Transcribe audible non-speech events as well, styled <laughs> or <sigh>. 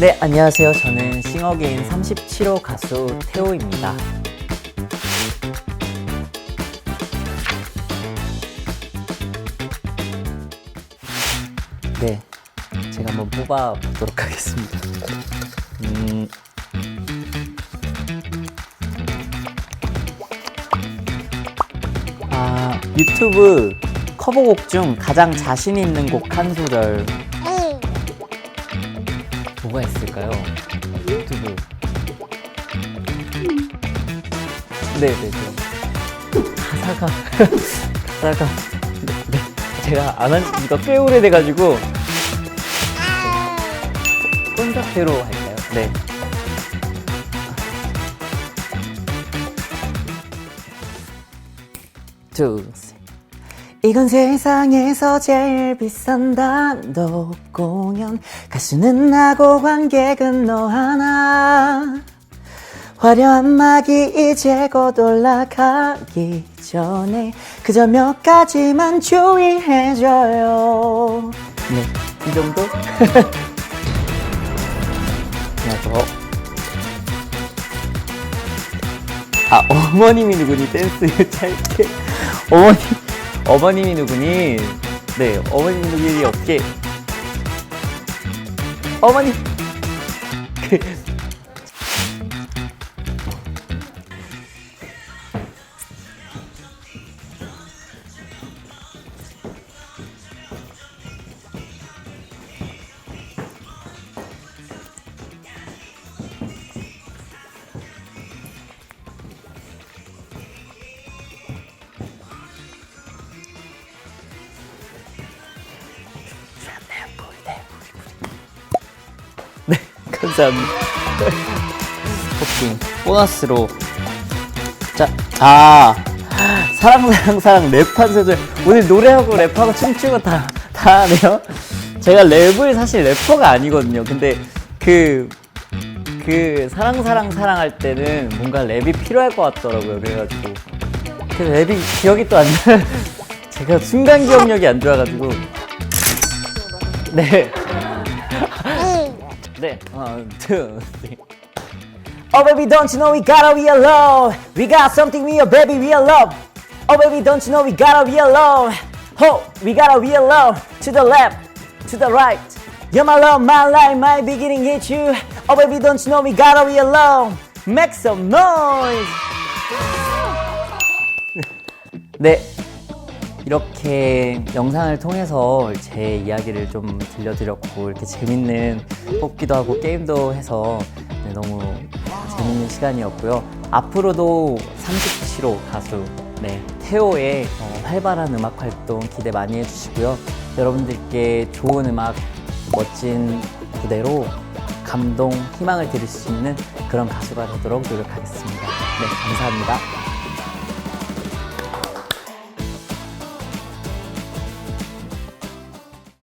네, 안녕하세요. 저는 싱어게인 37호 가수 태호입니다. 네, 제가 한번 뽑아 보도록 하겠습니다. 음, 아, 유튜브 커버곡 중 가장 자신 있는 곡 한 소절 뭐가 있을까요? 유튜브. 네네네. 가사가 가사가 네, 제가 안 한 지가 꽤 오래돼가지고 콘서트로 할까요? 네. 둘, 셋. 이건 세상에서 제일 비싼 단독 공연. 가수는 나고 관객은 너 하나. 화려한 막이 이제 곧 올라가기 전에 그저 몇 가지만 주의해줘요. 네, 이 정도? <laughs> 하나 더. 아, 어머님이 누구니 댄스 짧게. 어머님, 어머님이 누구니? 네, 어머님이 누구니 어떻게. 어머니! <laughs> 감사합니다. <laughs> 토핑, 보너스로. 자, 아, 사랑, 사랑, 사랑, 랩한 소절. 오늘 노래하고 랩하고 춤추고 다, 다 하네요. 제가 랩을 사실 래퍼가 아니거든요. 근데 그, 그, 사랑, 사랑, 사랑 할 때는 뭔가 랩이 필요할 것 같더라고요. 그래가지고. 그 랩이 기억이 또 안 나. <laughs> 제가 순간 기억력이 안 좋아가지고. 네. 네, one, two, three. Oh baby, don't you know we gotta be alone? We got something real, baby, we love. Oh baby, don't you know we gotta be alone? Oh, we gotta be alone. To the left, to the right. You're my love, my life, my beginning, it's you. Oh baby, don't you know we gotta be alone? Make some noise. 네, 이렇게 영상을 통해서 제 이야기를 좀 들려드렸고 이렇게 재밌는 뽑기도 하고 게임도 해서 네, 너무 재밌는 시간이었고요. 앞으로도 37호 가수 네, 태호의 어, 활발한 음악 활동 기대 많이 해주시고요. 여러분들께 좋은 음악, 멋진 무대로 감동, 희망을 드릴 수 있는 그런 가수가 되도록 노력하겠습니다. 네, 감사합니다.